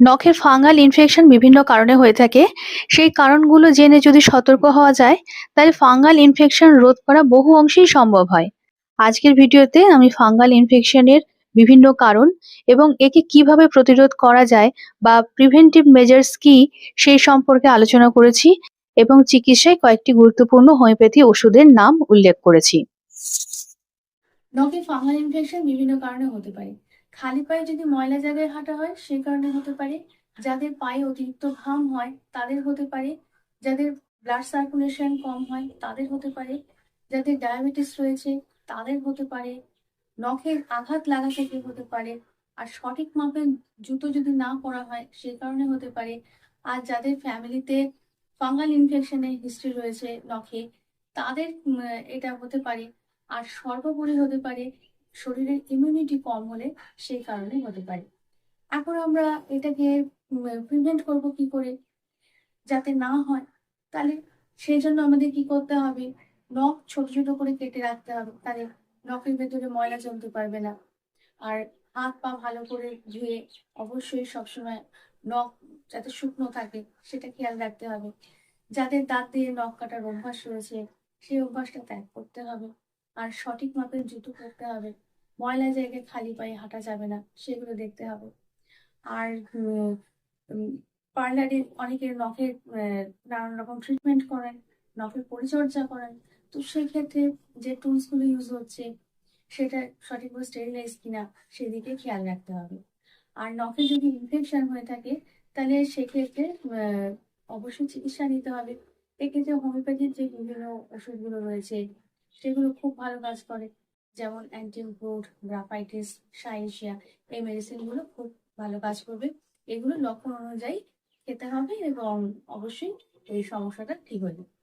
নখে fungal infection বিভিন্ন কারণে হয়ে থাকে। সেই কারণগুলো জেনে যদি সতর্ক হওয়া যায়, তাহলে ফাঙ্গাল ইনফেকশন রোধ করা বহু অংশেই সম্ভব হয়। আজকের ভিডিওতে আমি ফাঙ্গাল ইনফেকশনের বিভিন্ন কারণ এবং একে কীভাবে প্রতিরোধ করা যায় বা প্রিভেন্টিভ মেজার্স কি সেই সম্পর্কে আলোচনা করেছি এবং চিকিৎসায় কয়েকটি গুরুত্বপূর্ণ হোমিওপ্যাথি ওষুধের নাম উল্লেখ করেছি। নখে ফাঙ্গাল ইনফেকশন বিভিন্ন কারণে হতে পারে। খালি পায়ে যদি ময়লা জায়গায় হাঁটা হয় সেই কারণে হতে পারে। যাদের পায়ে অতিরিক্ত ঘাম হয়, তাদের হতে পারে। যাদের ব্লাড সার্কুলেশন কম হয়, তাদের হতে পারে। যাদের ডায়াবেটিস রয়েছে, তাদের হতে পারে। নখের আঘাত লাগা থেকে হতে পারে। আর সঠিক মাপের জুতো যদি না পরা হয় সেই কারণে হতে পারে। আর যাদের ফ্যামিলিতে ফাঙ্গাল ইনফেকশনের হিস্ট্রি রয়েছে নখে, তাদের এটা হতে পারে। আর সর্বোপরি হতে পারে শরীরের ইমিউনিটি কম হলে সেই কারণে হতে পারে। এখন আমরা এটাকে প্রিভেন্ট করব কি করে? যাতে না হয়, তাহলে সেই জন্য আমাদের কি করতে হবে? নখ ছোট ছোট করে কেটে রাখতে হবে, তাহলে নখের ভেতরে ময়লা জমতে পারবে না। আর হাত পা ভালো করে ধুয়ে অবশ্যই সবসময় নখ যাতে শুকনো থাকে, সেটা খেয়াল রাখতে হবে। যাদের দাঁত দিয়ে নখ কাটার অভ্যাস রয়েছে, সেই অভ্যাসটা ত্যাগ করতে হবে। আর সঠিক মাপের জুতো পরতে হবে। ময়লা জায়গায় খালি পায়ে হাঁটা যাবে না, সেগুলো দেখতে হবে। আর পার্লারে অনেকের নখের নানান রকম ট্রিটমেন্ট করেন, নখের পরিচর্যা করেন। তো সেই ক্ষেত্রে যে টুলসগুলো ইউজ হচ্ছে, সেটা সঠিকভাবে স্টেরিলাইজ কিনা, সেদিকে খেয়াল রাখতে হবে। আর নখে যদি ইনফেকশন হয়ে থাকে, তাহলে সেক্ষেত্রে অবশ্যই চিকিৎসা নিতে হবে। এক্ষেত্রে হোমিওপ্যাথির যে বিভিন্ন ওষুধগুলো রয়েছে, সেগুলো খুব ভালো কাজ করে। যেমন অ্যান্টিমক্রোড গ্রাফাইটিস সাইসিয়া এই মেডিসিনগুলো খুব ভালো কাজ করবে। এগুলো লক্ষণ অনুযায়ী খেতে হবে এবং অবশ্যই এই সমস্যাটা ঠিক হয়ে যাবে।